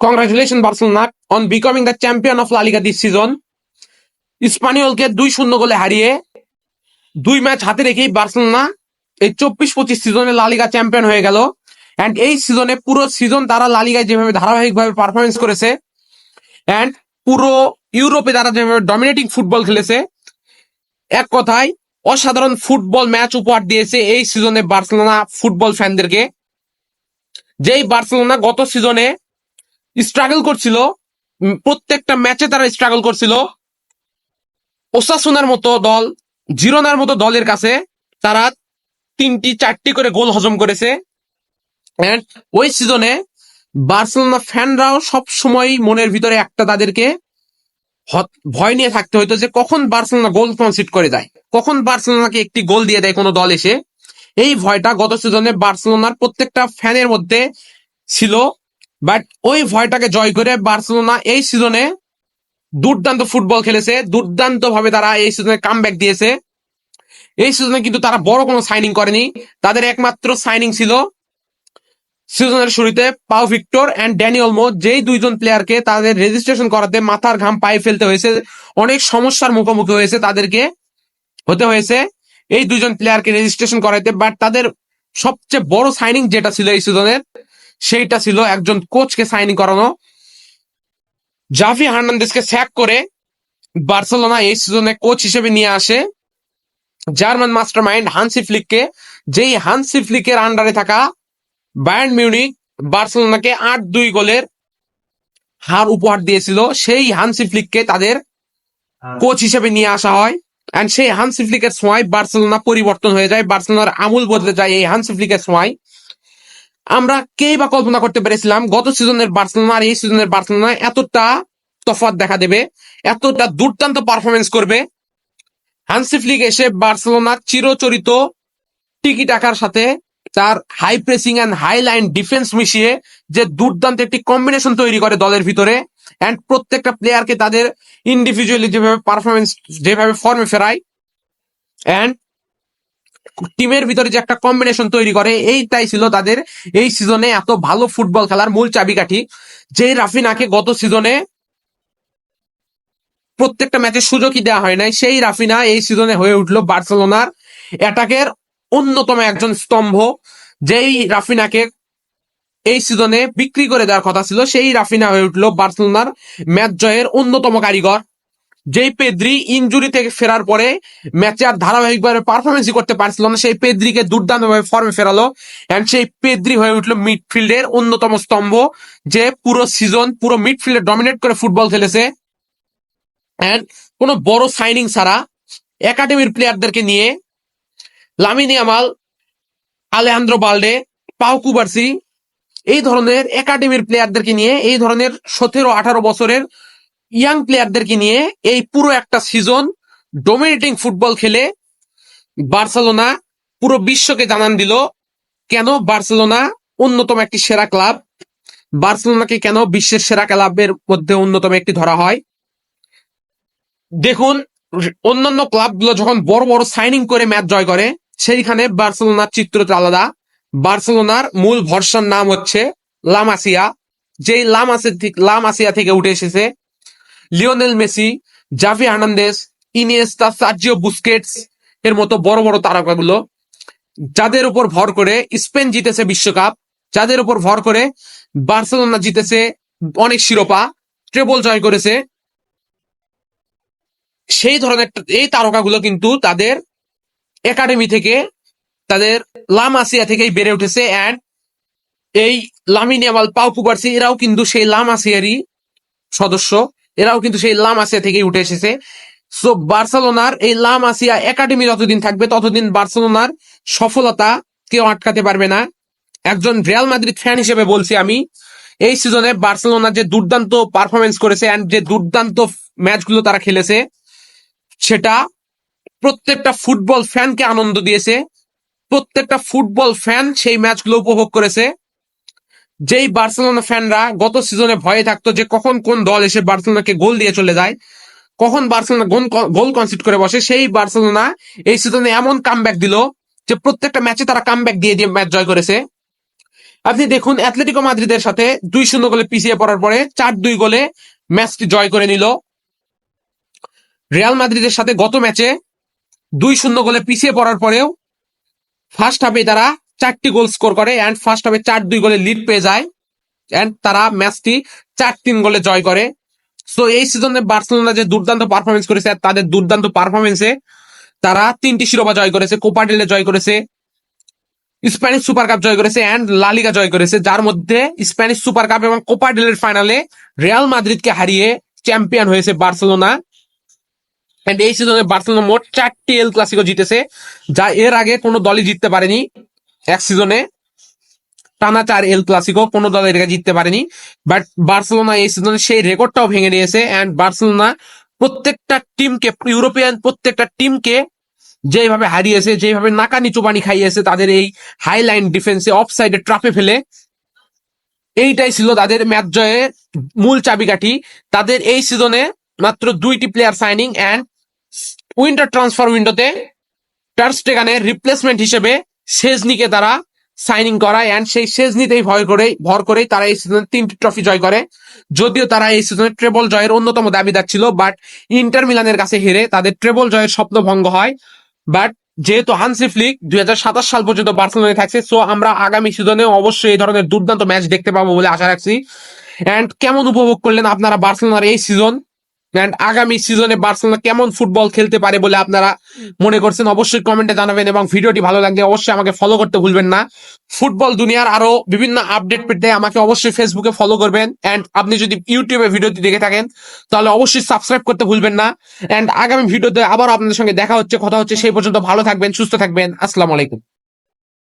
Congratulations, Barcelona on becoming the champion of Liga this season. স্পানিওলকে দুই শূন্য গোলে হারিয়ে দুই ম্যাচ হাতে রেখেই বার্সেলোনা এই চব্বিশ পঁচিশ সিজনে লালিগা চ্যাম্পিয়ন হয়ে গেল অ্যান্ড এই সিজনে পুরো সিজন তারা লালিগায় যেভাবে ধারাবাহিকভাবে পারফরমেন্স করেছে অ্যান্ড পুরো ইউরোপে তারা যেভাবে ডমিনেটিং ফুটবল খেলেছে এক কথায় অসাধারণ ফুটবল ম্যাচ উপহার দিয়েছে এই সিজনে বার্সেলোনা ফুটবল ফ্যানদেরকে যেই বার্সেলোনা গত সিজনে স্ট্রাগল করছিল প্রত্যেকটা ম্যাচে তারা স্ট্রাগল করছিল। ওসাসুনার মতো দল, জিরোনার মতো দলের কাছে তারা তিনটি, চারটি করে গোল হজম করেছে। এন্ড ওই সিজনে বার্সেলোনা ফ্যানরাও সব সময় মনের ভিতরে একটা তাদেরকে হত- ভয় নিয়ে থাকতে হইতো যে কখন বার্সেলোনা গোল কনসিড করে দেয় কখন বার্সেলোনাকে একটি গোল দিয়ে দেয় কোনো দল এসে। এই ভয়টা গত সিজনে বার্সেলোনার প্রত্যেকটা ফ্যানের মধ্যে ছিল। বাট ওই ভয়টাকে জয় করে বার্সেলোনা এই সিজনে দুর্দান্ত ফুটবল খেলেছে। দুর্দান্ত ভাবে তারা এই সিজনে কাম দিয়েছে। এই সিজনে কিন্তু তারা বড় কোনো সাইনিং করেনি। তাদের একমাত্র সাইনিং ছিল সিজনের শুরুতে পাও ভিক্টর অ্যান্ড ড্যানি মো যেই দুইজন প্লেয়ারকে তাদের রেজিস্ট্রেশন করাতে মাথার ঘাম পায়ে ফেলতে হয়েছে, অনেক সমস্যার মুখোমুখি হয়েছে তাদেরকে হতে হয়েছে এই দুইজন প্লেয়ারকে রেজিস্ট্রেশন করাইতে বাট তাদের সবচেয়ে বড় সাইনিং যেটা ছিল এই সিজনের সেইটা ছিল একজন কোচকে সাইনিং করানো। জাভি হার্নান্দেসকে স্যাক করে বার্সেলোনা এই সিজনে কোচ হিসেবে নিয়ে আসে। জার্মান মাস্টার মাইন্ড হানসি ফ্লিককে যেই হানসি ফ্লিকের আন্ডারে থাকা বায়ার্ন মিউনিক বার্সেলোনাকে আট দুই গোলের হার উপহার দিয়েছিল। সেই হানসি ফ্লিককে তাদের কোচ হিসেবে নিয়ে আসা হয়। এন্ড সেই হানসি ফ্লিকের সময় বার্সেলোনা পরিবর্তন হয়ে যায়। বার্সেলোনার আমূল বদলে যায় এই হানসি ফ্লিকের সময় আমরা কেই বা কল্পনা করতে পেরেছিলাম গত সিজনের বার্সেলোনা আর এই সিজনের বার্সেলোনা এতটা তফাৎ দেখা দেবে, এতটা দুর্দান্ত পারফরমেন্স করবে। হানসি ফ্লিক এসে বার্সেলোনা চিরচরিত টিকি টাকার সাথে তার high pressing and high line defence মিশিয়ে যে দুর্দান্ত একটি কম্বিনেশন তৈরি করে দলের ভিতরে এন্ড প্রত্যেকটা প্লেয়ারকে তাদের ইন্ডিভিজুয়ালি যেভাবে পারফরমেন্স যেভাবে ফর্মে ফেরায় এন্ড টিমের ভিতরে যে একটা কম্বিনেশন তৈরি করে, এইটাই ছিল তাদের এই সিজনে এত ভালো ফুটবল খেলার মূল চাবিকাঠি। যেই রাফিনাকে গত সিজনে প্রত্যেকটা ম্যাচে সুযোগই দেওয়া হয় নাই, সেই রাফিনা এই সিজনে হয়ে উঠল বার্সেলোনার অ্যাটাকের অন্যতম একজন স্তম্ভ, যেই রাফিনাকে এই সিজনে বিক্রি করে দেওয়ার কথা ছিল, সেই রাফিনা হয়ে উঠল বার্সেলোনার ম্যাচ জয়ের অন্যতম কারিগর। যেই পেদ্রি ইনজুরি থেকে ফেরার পরে ম্যাচে আর ধারাবাহিকভাবে পারফরমেন্সই করতে পারছিল না, সেই পেদ্রিকে দুর্দান্তভাবে ফর্মে ফেরালো এন্ড সেই পেদ্রি হয়ে উঠল মিডফিল্ডের অন্যতম স্তম্ভ যে পুরো সিজন পুরো মিডফিল্ডে ডমিনেট করে ফুটবল খেলেছে এন্ড কোনো বড় সাইনিং ছাড়া একাডেমির প্লেয়ারদেরকে নিয়ে লামিনি আমাল আলেহান্দ্রো বালডে, পাও কুবার্সি, এই ধরনের একাডেমির প্লেয়ারদেরকে নিয়ে এই ধরনের সতেরো আঠারো বছরের ইয়াং প্লেয়ারদেরকে নিয়ে এই পুরো একটা সিজন ডোমিনেটিং ফুটবল খেলে বার্সেলোনা পুরো বিশ্বকে জানান দিল, কেন বার্সেলোনা অন্যতম একটি সেরা ক্লাব? বার্সেলোনাকে কেন বিশ্বের সেরা ক্লাবের মধ্যে অন্যতম একটি ধরা হয়? দেখুন, অন্যান্য ক্লাবগুলো যখন বড় বড় সাইনিং করে ম্যাচ জয় করে, সেইখানে বার্সেলোনার চিত্রটা আলাদা। বার্সেলোনার মূল ভরসার নাম হচ্ছে লামাসিয়া যেই লামাসে লামাসিয়া থেকে উঠে এসেছে Lionel Messi, Xavi Hernandez Iniesta, Sergio Busquets এর মতো বড় বড় তারকাগুলো, যাদের উপর ভর করে স্পেন জিতেছে বিশ্বকাপ, যাদের উপর ভর করে বার্সেলোনা জিতেছে অনেক শিরোপা, ট্রেবল জয় করেছে। সেই ধরনের এই তারকাগুলো কিন্তু তাদের একাডেমি থেকে, তাদের লাম আসিয়া থেকেই বেড়ে উঠেছে অ্যান্ড এই লামিন ইয়ামাল পাউ কুবার্সি এরাও কিন্তু সেই লাম আসিয়ারই সদস্য। এরাও কিন্তু সেই লাম আসিয়া থেকেই উঠে এসেছে। সো বার্সেলোনার এই লাম আসিয়া একাডেমি যতদিন থাকবে, ততদিন বার্সেলোনার সফলতা কেউ আটকাতে পারবে না। একজন রিয়াল মাদ্রিদ ফ্যান হিসেবে বলছি আমি, এই সিজনে বার্সেলোনা যে দুর্দান্ত পারফরমেন্স করেছে অ্যান্ড যে দুর্দান্ত ম্যাচগুলো তারা খেলেছে, সেটা প্রত্যেকটা ফুটবল ফ্যানকে আনন্দ দিয়েছে। প্রত্যেকটা ফুটবল ফ্যান সেই ম্যাচগুলো উপভোগ করেছে। যেই বার্সেলোনা ফ্যানরা গত সিজনে ভয়ে থাকতো যে কখন কোন দল এসে বার্সেলোনাকে গোল দিয়ে চলে যায়, কখন বার্সেলোনা গোল কনসিড করে বসে, সেই বার্সেলোনা এই সিজনে এমন কামব্যাক দিল যে প্রত্যেকটা ম্যাচে তারা কামব্যাক দিয়ে দিয়ে ম্যাচ জয় করেছে। আপনি দেখুন অ্যাথলেটিকো মাদ্রিদের সাথে দুই শূন্য গোলে পিছিয়ে পড়ার পরে চার দুই গোলে ম্যাচটি জয় করে নিল। রিয়াল মাদ্রিদের সাথে গত ম্যাচে দুই শূন্য গোলে পিছিয়ে পড়ার পরেও ফার্স্ট হাফে তারা চারটি গোল স্কোর করে অ্যান্ড ফার্স্ট হাফে চার দুই গোলে লিড পেয়ে যায়। অ্যান্ড তারা ম্যাচটি চার তিন গোলে জয় করে। সো এই সিজনে বার্সেলোনা যে দুর্দান্ত পারফরমেন্স করেছে, তাদের দুর্দান্ত পারফরমেন্সে তারা তিনটি শিরোপা জয় করেছে, কোপা ডেলে জয় করেছে, স্প্যানিশ সুপার কাপ জয় করেছে অ্যান্ড লালিগা জয় করেছে, যার মধ্যে স্প্যানিশ সুপার কাপ এবং কোপা ডেলের ফাইনালে রিয়াল মাদ্রিদকে হারিয়ে চ্যাম্পিয়ন হয়েছে বার্সেলোনা। এন্ড এই সিজনে বার্সেলোনা মোট চারটি এল ক্লাসিকো জিতেছে, যা এর আগে কোনো দলই জিততে পারেনি। এক সিজনে টানা চার এল ক্লাসিকো কোনো দল আগে জিততে পারেনি। বাট বার্সেলোনা এই সিজনে সেই রেকর্ডটাও ভেঙে নিয়েছে অ্যান্ড বার্সেলোনা প্রত্যেকটা টিমকে ইউরোপিয়ান প্রত্যেকটা টিমকে যেভাবে হারিয়েছে যেভাবে নাকানি চোবানি খাইয়েছে, তাদের এই হাই লাইন ডিফেন্সে অফ সাইডে ট্রাপে ফেলে, এইটাই ছিল তাদের ম্যাচ জয়ে মূল চাবিকাঠি। তাদের এই সিজনে মাত্র দুইটি player signing and winter transfer উইন্ডোতে টার্সটেগানের রিপ্লেসমেন্ট হিসেবে শেজনিকে তারা সাইনিং করায় অ্যান্ড সেই শেজনিতেই ভয় করে, ভর করেই তারা এই সিজনে তিনটি ট্রফি জয় করে। যদিও তারা এই সিজনে ট্রেবল জয়ের অন্যতম দাবিদার ছিল বাট ইন্টার মিলানের কাছে হেরে তাদের ট্রেবল জয়ের স্বপ্ন ভঙ্গ হয়। বাট যেহেতু হানসি ফ্লিক দুই হাজার সাতাশ সাল পর্যন্ত বার্সেলোনায় থাকছে সো আমরা আগামী সিজনে অবশ্যই এই ধরনের দুর্দান্ত ম্যাচ দেখতে পাবো বলে আশা রাখছি। অ্যান্ড কেমন উপভোগ করলেন আপনারা বার্সেলোনার এই সিজন অ্যান্ড আগামী সিজনে বার্সেলোনা কেমন ফুটবল খেলতে পারে বলে আপনারা মনে করছেন অবশ্যই কমেন্টে জানাবেন এবং ভিডিওটি ভালো লাগলে অবশ্যই আমাকে ফলো করতে ভুলবেন না। ফুটবল দুনিয়ার আরও বিভিন্ন আপডেট পেতে আমাকে অবশ্যই ফেসবুকে ফলো করবেন অ্যান্ড আপনি যদি ইউটিউবে ভিডিওটি দেখে থাকেন, তাহলে অবশ্যই সাবস্ক্রাইব করতে ভুলবেন না। অ্যান্ড আগামী ভিডিওতে আবার আপনাদের সঙ্গে দেখা হচ্ছে, কথা হচ্ছে, সেই পর্যন্ত ভালো থাকবেন, সুস্থ থাকবেন। আসসালামু আলাইকুম।